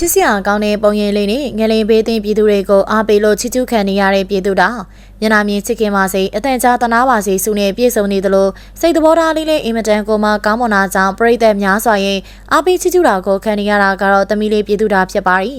ချစ်စရာကောင်းတဲ့ပုံရိပ်လေးနဲ့ငလင်ပေးသိမ်းပြည်သူတွေကိုအားပေးလို့ချစ်ကျူးခံနေရတဲ့ပြည်သူတောင်မျက်နှာမြင်ချစ်ခင်ပါစေအတန်ကြာတနာပါစေစုနဲ့ပြည့်စုံနေသလိုစိတ်သဘောထားလေးလေးအင်မတန်ကိုမှကောင်းမွန်တာကြောင့်ပြိသက်များစွာရင်အားပေးချစ်ကျူးတာကိုခံနေရတာကတော့တမီလေးပြည်သူတာဖြစ်ပါရီ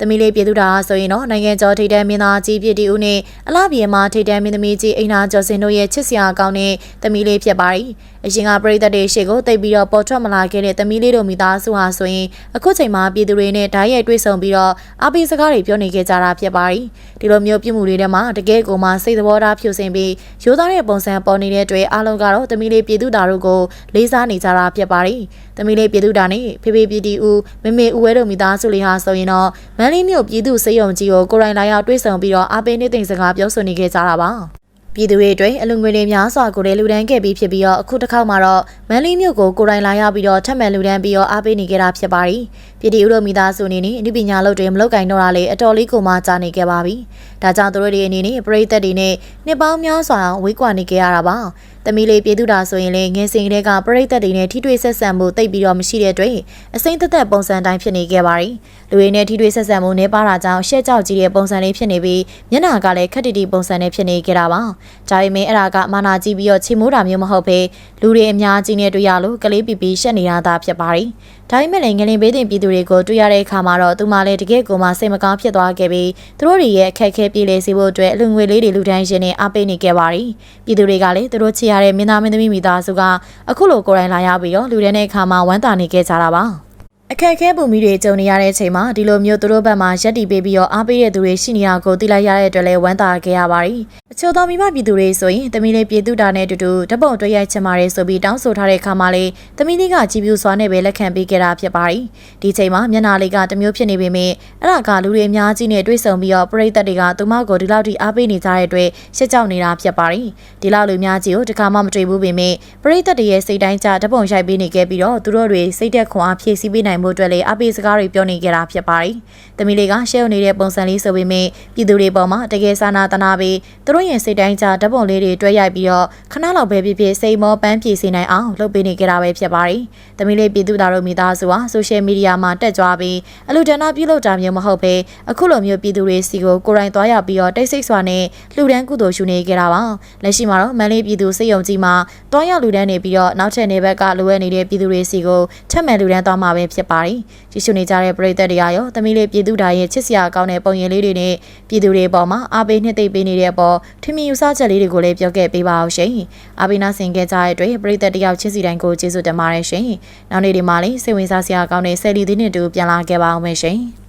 တမီလေးပြည်သူတာဆိုရင်တော့နိုင်ငံကျော်ထိပ်တန်းမင်းသားကြီးပြည်တီဦးနဲ့အလားပြေမှာထိပ်တန်းမင်းသမီးကြီးအိနာကျော်စင်တို့ရဲ့ချစ်စရာကောင်းတဲ့တမီလေးဖြစ်ပါရီအရင်ကပြိသက်တွေရှေ့ကိုတိတ်ပြီးတော့ပေါ်ထွက်မလာခဲ့တဲ့တမီလေးတို့မိသားစုဟာဆိုရင်အခုချိန်မှာပြည်သူတွေနဲ့ဓာတ်ရိုက်တွေ့ဆုံပြီးတော့အားပေးစကားတွေပြောနေခဲ့ကြတာဖြစ်ပါရီဒီလိုမျိုးပြုမှုတွေထဲမှာတကယ်ကိုမှစိတ်သဘောထားဖြူစင်ပြီးရိုးသားတဲ့ပုံစံပေါ်နေတဲ့အတွက်အားလုံးကတော့တမီလေးပြည်သူသားတို့ကိုလေးစားနေကြတာဖြစ်ပါရီတမီလေးပြည်သူသားနဲ့ဖေဖေပြည်တီဦးမမေဦးဝဲတို့မိသားစုလေးဟာဆိုရင်တော့မန်းလေးမြို့ပြည်သူစေယုံကြီးကိုကိုရိုင်းလာရောက်တွေ့ဆုံပြီးတော့အားပေးနေသိမ့်စကားပြောဆိုနေခဲ့ကြတာပါ ပြည်သူတွေအတွက်အလုံငွေတွေများစွာကိုလည်းလူဒန်းခဲ့ပြီးဖြစ်ပြီးတော့အခုတစ်ခေါက်မှာတော့မန်လေးမြို့ကိုကိုယ်တိုင်လာရောက်ပြီးတော့ထပ်မံလူဒန်းပြီးတော့အားပေးနေကြတာဖြစ်ပါရီပြည်တီဥတို့မိသားစုအနေနဲ့အနုပညာလုပ်တွေမလုပ်ကင်တော့တာလေအတော်လေးကိုမှကြာနေခဲ့ပါပြီဒါကြောင့်သူတို့တွေအနေနဲ့ပရိသတ်တွေနဲ့နှစ်ပေါင်းများစွာဝေးကွာနေကြရတာပါ သမီးလေးပြည်သူတာဆိုရင်လည်းငယ်စဉ်ကတည်းကပရိသတ်တွေနဲ့ထိတွေ့ဆက်ဆံမှုတိတ်ပြီးတော့မရှိတဲ့အတွက်အစိမ့်သက်သက်ပုံစံတိုင်းဖြစ်နေခဲ့ပါရီလူတွေနဲ့ထိတွေ့ဆက်ဆံမှုနှဲပါတာကြောင့်ရှက်ကြောက်ကြီးတဲ့ပုံစံလေးဖြစ်နေပြီးမျက်နှာကလည်းခက်တီတီပုံစံနဲ့ဖြစ်နေကြတာပါဒါပေမဲ့အဲ့ဒါကမာနာကြည့်ပြီးတော့ချီမိုးတာမျိုးမဟုတ်ဘဲလူတွေအများကြီးနဲ့တွေ့ရလို့ကလေးပီပီရှက်နေတာသာဖြစ်ပါရီဒါပေမဲ့လည်းငလင်ဘေးတင်ပြည်သူတွေကိုတွေ့ရတဲ့အခါမှာတော့သူမလည်းတကယ်ကိုမှစိတ်မကောင်းဖြစ်သွားခဲ့ပြီးသူတို့တွေရဲ့အခက်အခဲပြေလည်စေဖို့အတွက်အလူငွေလေးတွေလူတိုင်းရှင်နဲ့အားပေးနေခဲ့ပါရီပြည်သူတွေကလည်းသူတို့ချီရတဲ့မင်းသားမင်းသမီးမိသားစုကအခုလိုကိုယ်တိုင်လာရောက်ပြီးတော့လူတဲ့အခါမှာဝမ်းသာနေခဲ့ကြတာပါ အခက်အခဲပုံမီတွေကြုံနေရတဲ့အချိန်မှာဒီလိုမျိုးသူတို့ဘက်မှာရက်တီပေးပြီးတော့အားပေးတဲ့သူတွေရှိနေတာကိုသိလိုက်ရတဲ့အတွက်လည်းဝမ်းသာခဲ့ရပါရီအချို့သောမိဘပြည်သူတွေဆိုရင်သမီးလေးပြည်သူတာနဲ့တူတူဓပုံတွေ့ရိုက်ချင်ပါတယ်ဆိုပြီးတောင်းဆိုထားတဲ့အခါမှာလေသမီးလေးကကြည်ပြူစွာနဲ့ပဲလက်ခံပေးခဲ့တာဖြစ်ပါရီဒီချိန်မှာမျက်နာလေးကတမျိုးဖြစ်နေပေမဲ့အဲ့ဒါကလူတွေအများကြီးနဲ့တွေ့ဆုံပြီးတော့ပရိသတ်တွေကသူမကိုဒီလောက်ထိအားပေးနေကြတဲ့အတွက်ရှက်ကြောက်နေတာဖြစ်ပါရီဒီလောက်လူများကြီးကိုတခါမှမတွေ့ဘူးပေမဲ့ပရိသတ်တွေရဲ့စိတ်တိုင်းကြဓပုံရိုက်ပေးနေခဲ့ပြီးတော့သူတို့တွေစိတ်သက်ခွန်အားဖြည့်ဆည်းပေးနိုင်မှုအတွက်လည်းအားပေးစကားတွေပြောနေကြတာဖြစ်ပါရီသမီးလေးကရှဲုံနေတဲ့ပုံစံလေးဆိုပေမဲ့ပြည်သူတွေပေါ်မှာတကယ်စာနာတနာပြီးသူတို့ရဲ့စိတ်တိုင်းကြဓပုံလေးတွေတွဲရိုက်ပြီးတော့ခဏလောက်ပဲဖြစ်ဖြစ်စိတ်မောပန်းပြေစေနိုင်အောင်လုပ်ပေးနေကြတာပဲဖြစ်ပါရီသမီးလေးပြည်သူသားတို့မိသားစုဟာဆိုရှယ်မီဒီယာမှာတက်ကြွပြီးအလူဒဏပြုလုပ်တာမျိုးမဟုတ်ဘဲအခုလိုမျိုးပြည်သူတွေစီကိုကိုယ်တိုင်သွားရပြီးတော့တိတ်ဆိတ်စွာနဲ့လှူဒန်းကုသိုလ်ရှုနေကြတာပါလက်ရှိမှာတော့မန်လေးပြည်သူစိတ်ယုံကြည်မှာတွားရောက်လူဒန်းနေပြီးတော့နောက်ထပ်နေဘက်ကလိုအပ်နေတဲ့ပြည်သူတွေစီကိုထပ်မံလူဒန်းသွားမှာပဲဖြစ်ပါရီကြည့်ရှုနေကြတဲ့ပရိသတ်တွေကရောသမီးလေးပြည်သူဓာရဲ့ချစ်စရာကောင်းတဲ့ပုံရိပ်လေးတွေနဲ့ပြည်သူတွေပေါ်မှာအားပေးနှစ်သိမ့်ပေးနေတဲ့အပေါ်ထင်မြင်ယူဆချက်လေးတွေကိုလည်းပြောခဲ့ပေးပါအောင်ရှင်။အားပေးနာဆင်ခဲ့ကြတဲ့အတွက်ပရိသတ်တယောက်ချစ်စီတိုင်းကိုကျေးဇူးတင်ပါတယ်ရှင်။နောက်နေ့ဒီမှာလည်းစိတ်ဝင်စားစရာကောင်းတဲ့ဆယ်လီသီးနှစ်တူပြန်လာခဲ့ပါအောင်မယ်ရှင်။